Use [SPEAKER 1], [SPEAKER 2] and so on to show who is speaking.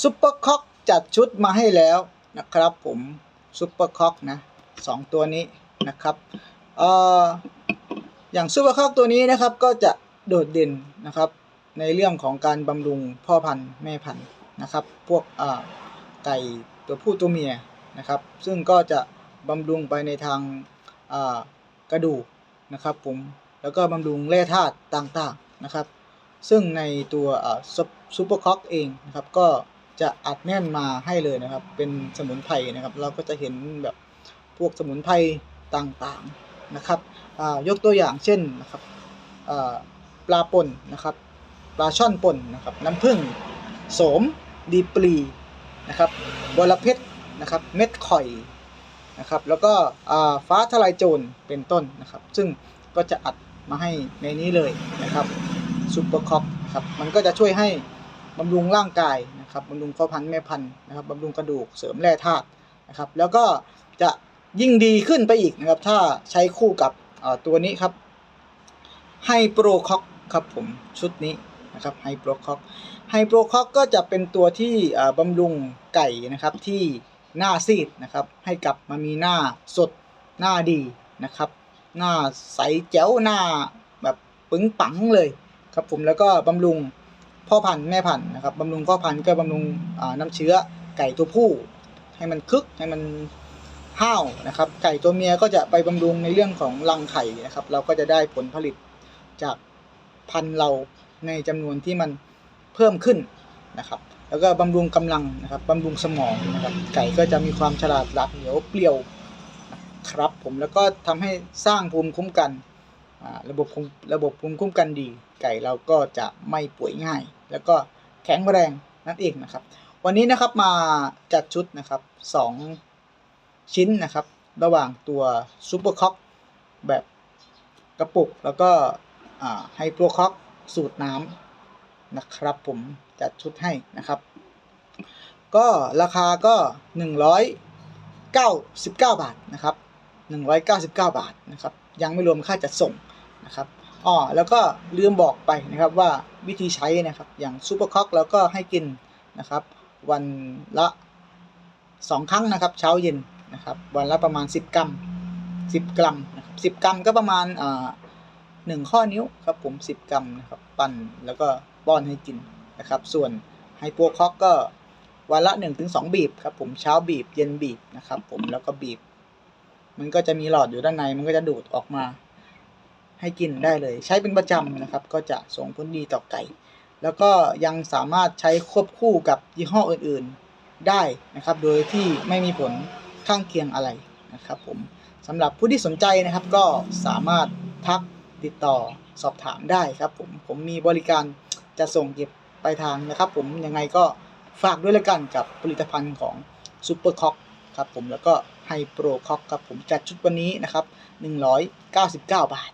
[SPEAKER 1] ซุปเปอร์ค็อกจัดชุดมาให้แล้วนะครับผมซุปเปอร์ค็อกนะสองตัวนี้นะครับเอ่ออย่างซุปเปอร์ค็อกตัวนี้นะครับก็จะโดดเด่นนะครับในเรื่องของการบำรุงพ่อพันธุ์แม่พันธุ์นะครับ พวกอ่าไก่ตัวผู้ตัวเมียนะครับ ซึ่งก็จะบำรุงไปในทางอ่ากระดูกนะครับผมแล้วก็บำรุงแร่ธาตุต่างๆนะครับ ซึ่งในตัวซูเปอร์ค็อกเองนะครับก็ จะอัดแน่นมาให้เลยนะครับ เป็นสมุนไพรนะครับ เราก็จะเห็นแบบพวกสมุนไพรต่างๆนะครับยกตัวอย่างเช่นนะครับปลาป่นนะครับปลาช่อนป่นนะครับน้ำผึ้งโสมดีปลีนะครับบอระเพ็ดนะครับเม็ดข่อยนะครับแล้วก็ฟ้าทลายโจรเป็นต้นนะครับ ซึ่งก็จะอัดมาให้ในนี้เลยนะครับซูเปอร์คอกครับมันก็จะช่วยให้ บำรุงร่างกายนะครับบำรุงพ่อพันธุ์แม่พันธุ์นะครับบำรุงกระดูกเสริมแร่ธาตุนะครับ แล้วก็จะยิ่งดีขึ้นไปอีกนะครับ ถ้าใช้คู่กับตัวนี้ครับไฮโปรคอกครับผมชุดนี้นะครับไฮโปรคอกไฮโปรคอกก็จะเป็นตัวที่บำรุงไก่นะครับที่หน้าซีดนะครับ ให้กลับมามีหน้าสดหน้าดีนะครับ หน้าใสแจ๋วหน้าแบบปึ้งปังเลยครับผมแล้วก็บำรุง พ่อพันธุ์แม่พันธุ์นะครับบำรุงพ่อพันธุ์ก็บำรุงน้ำเชื้อไก่ตัวผู้ ให้มันคึกให้มันห้าวนะครับ ไก่ตัวเมียก็จะไปบำรุงในเรื่องของรังไข่นะครับ เราก็จะได้ผลผลิตจากพันธุ์เราในจำนวนที่มันเพิ่มขึ้นนะครับ แล้วก็บำรุงกำลังนะครับบำรุงสมองนะครับ ไก่ก็จะมีความฉลาดหลักเหนียวเปรี้ยวครับผมแล้วก็ทำให้สร้างภูมิคุ้มกันระบบระบบภูมิคุ้มกันดี ไก่เราก็จะไม่ป่วยง่าย แล้วก็แข็งแรงนั่นเองนะครับ วันนี้นะครับมาจัดชุดนะครับสองชิ้นนะครับ ระหว่างตัวซูเปอร์ค็อกแบบกระปุก แล้วก็ไฮโปรค็อกสูตรน้ำนะครับ ผมจัดชุดให้นะครับ ก็ราคาก็ 199 บาทนะครับ 199 บาทนะครับ ยังไม่รวมค่าจัดส่งนะครับ อ๋อแล้วก็ลืมบอกไปนะครับว่าวิธีใช้นะครับ อย่างซูเปอร์ค็อกเราก็ให้กินนะครับ วันละ 2 ครั้งนะครับ เช้าเย็นนะครับ วันละประมาณ 10 กรัม 10 กรัมนะครับ10 กรัมก็ประมาณอ่าหนึ่งข้อนิ้วครับผม 10 กรัมนะครับ ปั่นแล้วก็ป้อนให้กินนะครับ ส่วนไฮโปค็อกก็วันละ 1-2 บีบครับผมเช้าบีบเย็นบีบนะครับ ผมแล้วก็บีบ มันก็จะมีหลอดอยู่ด้านในมันก็จะดูดออกมา ให้กินได้เลย ใช้เป็นประจำนะครับ ก็จะส่งผลดีต่อไก่ แล้วก็ยังสามารถใช้ควบคู่กับยี่ห้ออื่นๆได้นะครับ โดยที่ไม่มีผลข้างเคียงอะไรนะครับผมสำหรับผู้ที่สนใจนะครับก็สามารถทักติดต่อสอบถามได้ครับผมผมมีบริการจะส่งเก็บปลายทางนะครับ ผมยังไงก็ฝากด้วยละกันกับผลิตภัณฑ์ของซูเปอร์คอกครับผมแล้วก็ไฮโปรคอกครับผมจัดชุดวันนี้นะครับ 199 บาท